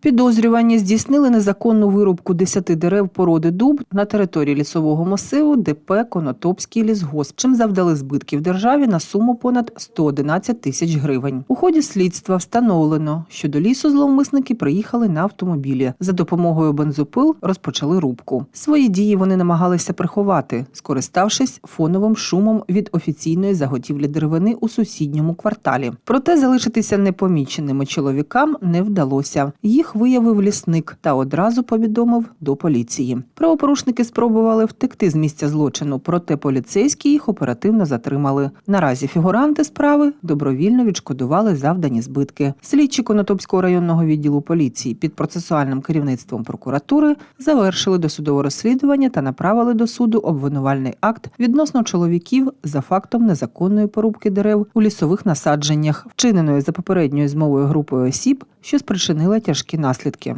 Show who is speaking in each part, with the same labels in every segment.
Speaker 1: Підозрювані здійснили незаконну вирубку 10 дерев породи дуб на території лісового масиву ДП Конотопський лісгосп, чим завдали збитків державі на суму понад 111 тисяч гривень. У ході слідства встановлено, що до лісу зловмисники приїхали на автомобілі. За допомогою бензопил розпочали рубку. Свої дії вони намагалися приховати, скориставшись фоновим шумом від офіційної заготівлі деревини у сусідньому кварталі. Проте залишитися непоміченими чоловікам не вдалося. Їх виявив лісник та одразу повідомив до поліції. Правопорушники спробували втекти з місця злочину, проте поліцейські їх оперативно затримали. Наразі фігуранти справи добровільно відшкодували завдані збитки. Слідчі Конотопського районного відділу поліції під процесуальним керівництвом прокуратури завершили досудове розслідування та направили до суду обвинувальний акт відносно чоловіків за фактом незаконної порубки дерев у лісових насадженнях, вчиненої за попередньою змовою групою осіб, що спричинила тяжкі наслідки.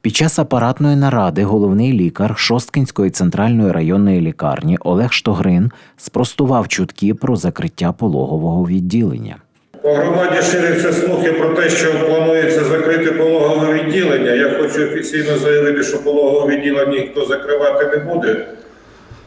Speaker 2: Під час апаратної наради головний лікар Шосткинської центральної районної лікарні Олег Штогрин спростував чутки про закриття пологового відділення.
Speaker 3: По громаді ширяться слухи про те, що планується закрити пологове відділення. Я хочу офіційно заявити, що пологове відділення ніхто закривати не буде.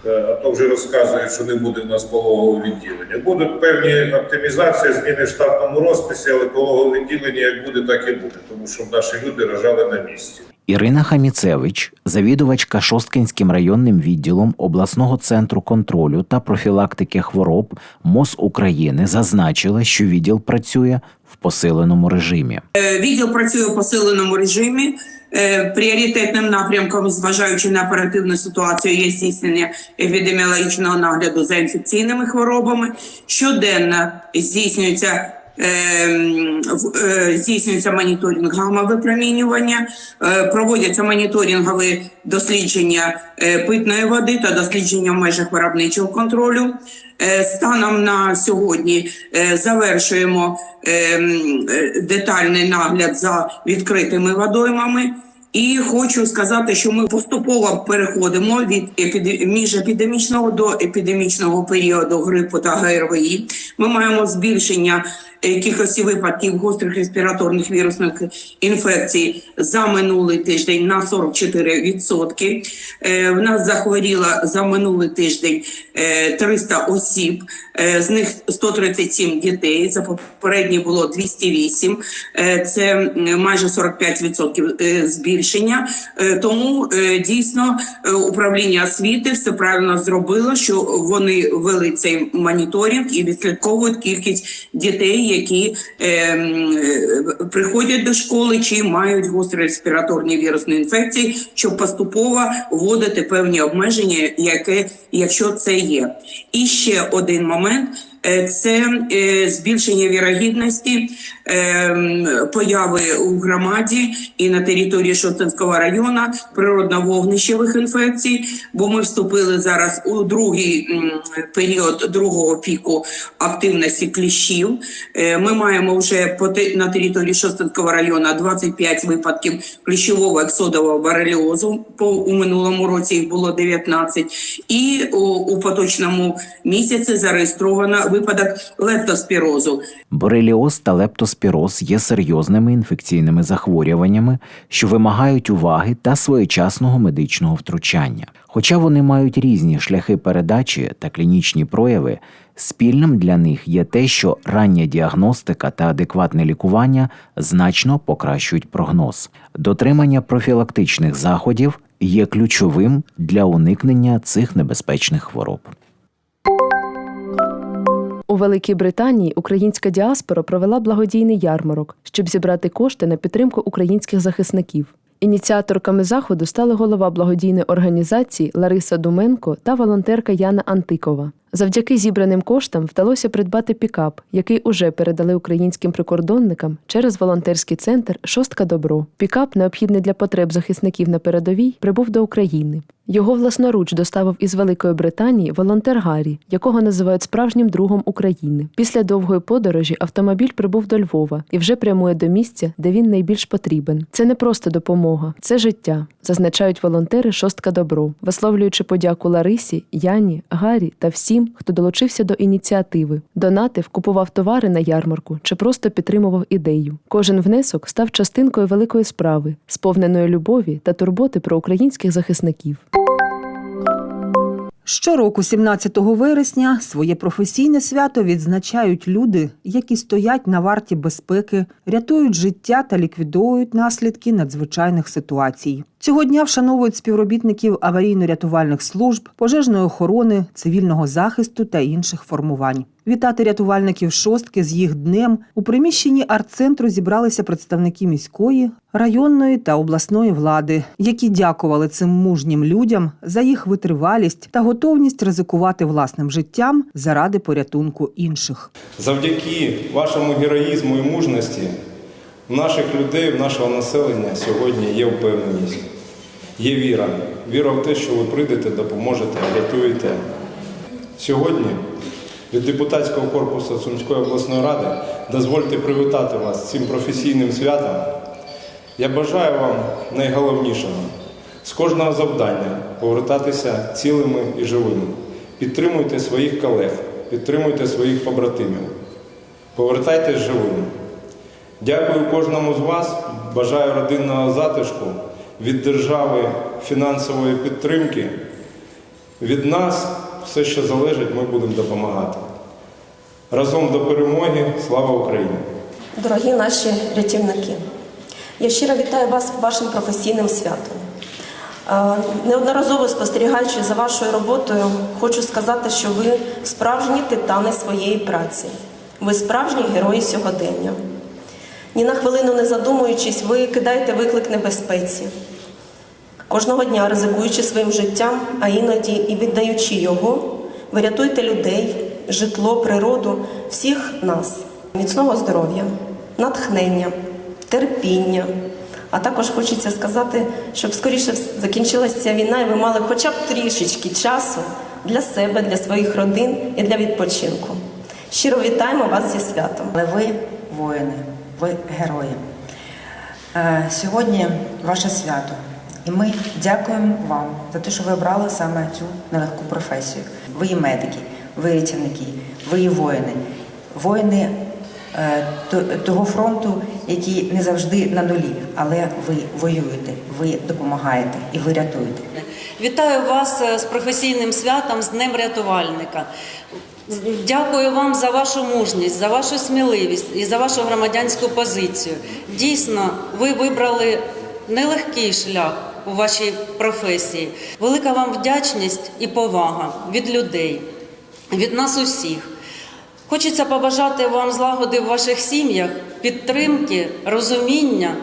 Speaker 3: Е, А то вже розказують, що не буде в нас пологового відділення. Будуть певні оптимізації, зміни в штатному розписі, але пологове відділення як буде, так і буде, тому що наші люди рожали на місці.
Speaker 2: Ірина Хаміцевич, завідувачка Шосткинським районним відділом обласного центру контролю та профілактики хвороб МОЗ України, зазначила, що відділ працює в посиленому режимі.
Speaker 4: Е, Відділ працює у посиленому режимі. Е, Пріоритетним напрямком, зважаючи на оперативну ситуацію, є здійснення епідеміологічного нагляду за інфекційними хворобами. Щоденно здійснюється. Ем, е, Здійснюється моніторинг гамма-випромінювання, е, проводяться моніторингові дослідження е, питної води та дослідження в межах виробничого контролю. Станом на сьогодні завершуємо ем, детальний нагляд за відкритими водоймами. І хочу сказати, що ми поступово переходимо від епіде- міжепідемічного до епідемічного періоду грипу та ГРВІ. Ми маємо збільшення е, кількості випадків гострих респіраторних вірусних інфекцій за минулий тиждень на 44%. Е, В нас захворіло за минулий тиждень е, 300 осіб, е, з них 137 дітей. За попередній було 208. Е, Це майже 45% е, збільшення. Е, Тому е, дійсно е, управління освіти все правильно зробило, що вони ввели цей моніторинг і відслідковують кількість дітей, які е, е, приходять до школи чи мають гострі респіраторні вірусні інфекції, щоб поступово вводити певні обмеження, яке, якщо це є. І ще один момент. Е, Це е, збільшення вірогідності появи у громаді і на території Шостинського району природно-вогнищевих інфекцій, бо ми вступили зараз у другий період другого піку активності кліщів. Е, Ми маємо вже на території Шостинського району 25 випадків кліщового ексодового бореліозу. По у минулому році їх було 19. І у, у поточному місяці зареєстровано випадок лептоспірозу.
Speaker 2: Бореліоз та лептоспіроз є серйозними інфекційними захворюваннями, що вимагають уваги та своєчасного медичного втручання. Хоча вони мають різні шляхи передачі та клінічні прояви, спільним для них є те, що рання діагностика та адекватне лікування значно покращують прогноз. Дотримання профілактичних заходів є ключовим для уникнення цих небезпечних хвороб.
Speaker 5: У Великій Британії українська діаспора провела благодійний ярмарок, щоб зібрати кошти на підтримку українських захисників. Ініціаторками заходу стали голова благодійної організації Лариса Думенко та волонтерка Яна Антикова. Завдяки зібраним коштам вдалося придбати пікап, який уже передали українським прикордонникам через волонтерський центр Шостка Добро. Пікап, необхідний для потреб захисників на передовій, прибув до України. Його власноруч доставив із Великої Британії волонтер Гаррі, якого називають справжнім другом України. Після довгої подорожі автомобіль прибув до Львова і вже прямує до місця, де він найбільш потрібен. Це не просто допомога, це життя, зазначають волонтери Шостка Добро, висловлюючи подяку Ларисі, Яні, Гаррі та всім, усім, хто долучився до ініціативи, донатив, купував товари на ярмарку чи просто підтримував ідею. Кожен внесок став частинкою великої справи, сповненої любові та турботи про українських захисників.
Speaker 1: Щороку, 17 вересня, своє професійне свято відзначають люди, які стоять на варті безпеки, рятують життя та ліквідовують наслідки надзвичайних ситуацій. Цього дня вшановують співробітників аварійно-рятувальних служб, пожежної охорони, цивільного захисту та інших формувань. Вітати рятувальників шостки з їх днем у приміщенні арт-центру зібралися представники міської, районної та обласної влади, які дякували цим мужнім людям за їх витривалість та готовність ризикувати власним життям заради порятунку інших.
Speaker 6: Завдяки вашому героїзму і мужності в наших людей, в нашого населення сьогодні є впевненість, є віра. Віра в те, що ви прийдете, допоможете, рятуєте. Сьогодні від депутатського корпусу Сумської обласної ради дозвольте привітати вас цим професійним святом. Я бажаю вам найголовнішого з кожного завдання повертатися цілими і живими. Підтримуйте своїх колег, підтримуйте своїх побратимів. Повертайтесь живими. Дякую кожному з вас. Бажаю родинного затишку, від держави фінансової підтримки. Від нас все, що залежить, ми будемо допомагати. Разом до перемоги. Слава Україні!
Speaker 7: Дорогі наші рятівники, я щиро вітаю вас вашим професійним святом. Е, Неодноразово спостерігаючи за вашою роботою, хочу сказати, що ви справжні титани своєї праці. Ви справжні герої сьогодення. Ні на хвилину не задумуючись, ви кидаєте виклик небезпеці. Кожного дня ризикуючи своїм життям, а іноді і віддаючи його, ви рятуєте людей, житло, природу, всіх нас, міцного здоров'я, натхнення, терпіння. А також хочеться сказати, щоб скоріше закінчилася ця війна, і ви мали хоча б трішечки часу для себе, для своїх родин і для відпочинку. Щиро вітаємо вас зі святом.
Speaker 8: Але ви воїни, ви герої. Е, Сьогодні ваше свято. І ми дякуємо вам за те, що ви обрали саме цю нелегку професію. Ви і медики, ви і рятівники, ви і воїни. Воїни е, того фронту, які не завжди на нулі, але ви воюєте, ви допомагаєте і ви рятуєте.
Speaker 9: Вітаю вас е, з професійним святом, з Днем рятувальника. Дякую вам за вашу мужність, за вашу сміливість і за вашу громадянську позицію. Дійсно, ви вибрали нелегкий шлях у вашій професії. Велика вам вдячність і повага від людей, від нас усіх. Хочеться побажати вам злагоди в ваших сім'ях, підтримки, розуміння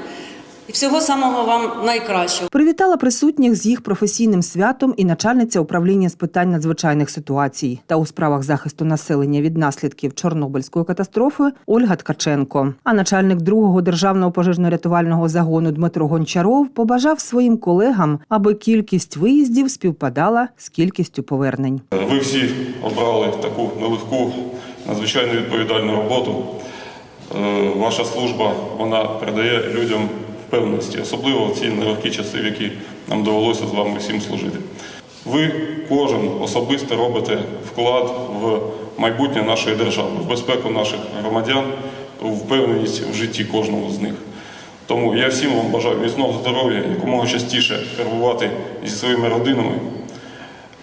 Speaker 9: і всього самого вам найкращого.
Speaker 1: Привітала присутніх з їх професійним святом і начальниця управління з питань надзвичайних ситуацій та у справах захисту населення від наслідків Чорнобильської катастрофи Ольга Ткаченко. А начальник другого державного пожежно-рятувального загону Дмитро Гончаров побажав своїм колегам, аби кількість виїздів співпадала з кількістю повернень.
Speaker 10: Ви всі обрали таку нелегку, надзвичайно відповідальну роботу. Е, Ваша служба вона передає людям впевненості, особливо в ці нелегкі часи, в які нам довелося з вами всім служити. Ви кожен особисто робите вклад в майбутнє нашої держави, в безпеку наших громадян, в впевненість в житті кожного з них. Тому я всім вам бажаю міцного здоров'я, якомога частіше перебувати зі своїми родинами.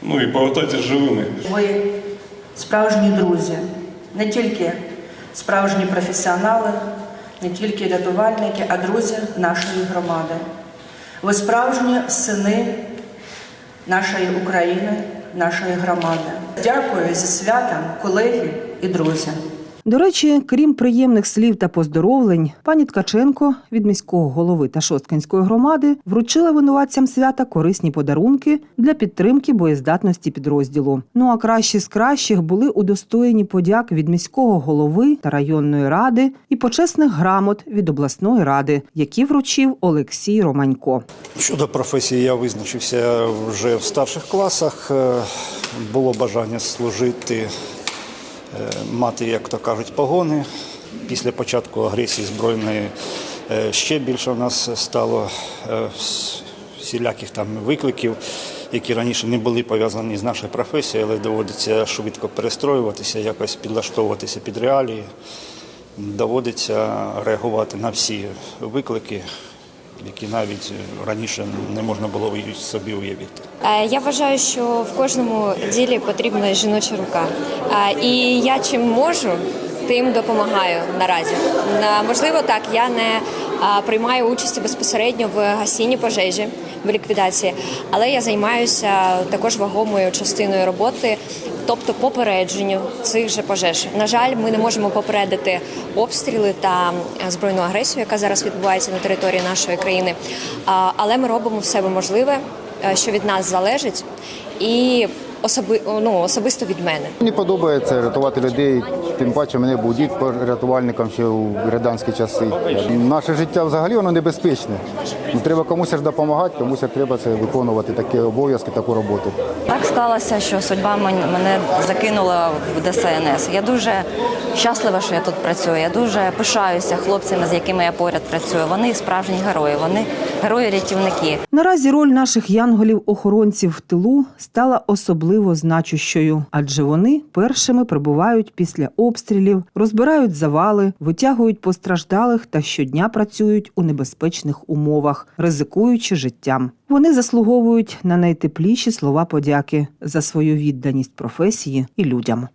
Speaker 10: Ну і повертайтеся живими.
Speaker 11: Ви справжні друзі, не тільки справжні професіонали, не тільки рятувальники, а друзі нашої громади. Ви справжні сини нашої України, нашої громади. Дякую зі святом, колеги і друзі.
Speaker 1: До речі, крім приємних слів та поздоровлень, пані Ткаченко від міського голови та Шосткинської громади вручила винуватцям свята корисні подарунки для підтримки боєздатності підрозділу. Ну а кращі з кращих були удостоєні подяк від міського голови та районної ради і почесних грамот від обласної ради, які вручив Олексій Романько.
Speaker 12: Щодо професії, я визначився вже в старших класах. Е, Було бажання служити, мати, як то кажуть, погони. Після початку агресії збройної е, ще більше в нас стало е, всіляких там викликів. які раніше не були пов'язані з нашою професією, але доводиться швидко перестроюватися, якось підлаштовуватися під реалії. Доводиться реагувати на всі виклики, які навіть раніше не можна було собі уявити.
Speaker 13: Е, Я вважаю, що в кожному ділі потрібна жіноча рука. Е, І я чим можу, тим допомагаю наразі. Можливо, так, я не приймаю участі безпосередньо в гасінні пожежі, в ліквідації, але я займаюся також вагомою частиною роботи, тобто попередженню цих же пожеж. На жаль, ми не можемо попередити обстріли та е, збройну агресію, яка зараз відбувається на території нашої країни. Але ми робимо все можливе, е, що від нас залежить, і особи, ну, особисто від мене.
Speaker 14: Мені подобається рятувати людей. Тим паче мене був дід рятувальником ще у радянські часи. Наше життя взагалі воно небезпечне. Ну, треба комусь ж допомагати, комусь треба це виконувати такі обов'язки, таку роботу.
Speaker 15: Так склалося, що судьба мене закинула в ДСНС. Я дуже щаслива, що я тут працюю. Я дуже пишаюся хлопцями, з якими я поряд працюю. Вони справжні герої, вони герої-рятівники.
Speaker 1: Наразі роль наших янголів-охоронців в тилу стала особливо значущою, адже вони першими прибувають після обстрілів, розбирають завали, витягують постраждалих та щодня працюють у небезпечних умовах, ризикуючи життям. Вони заслуговують на найтепліші слова подяки за свою відданість професії і людям.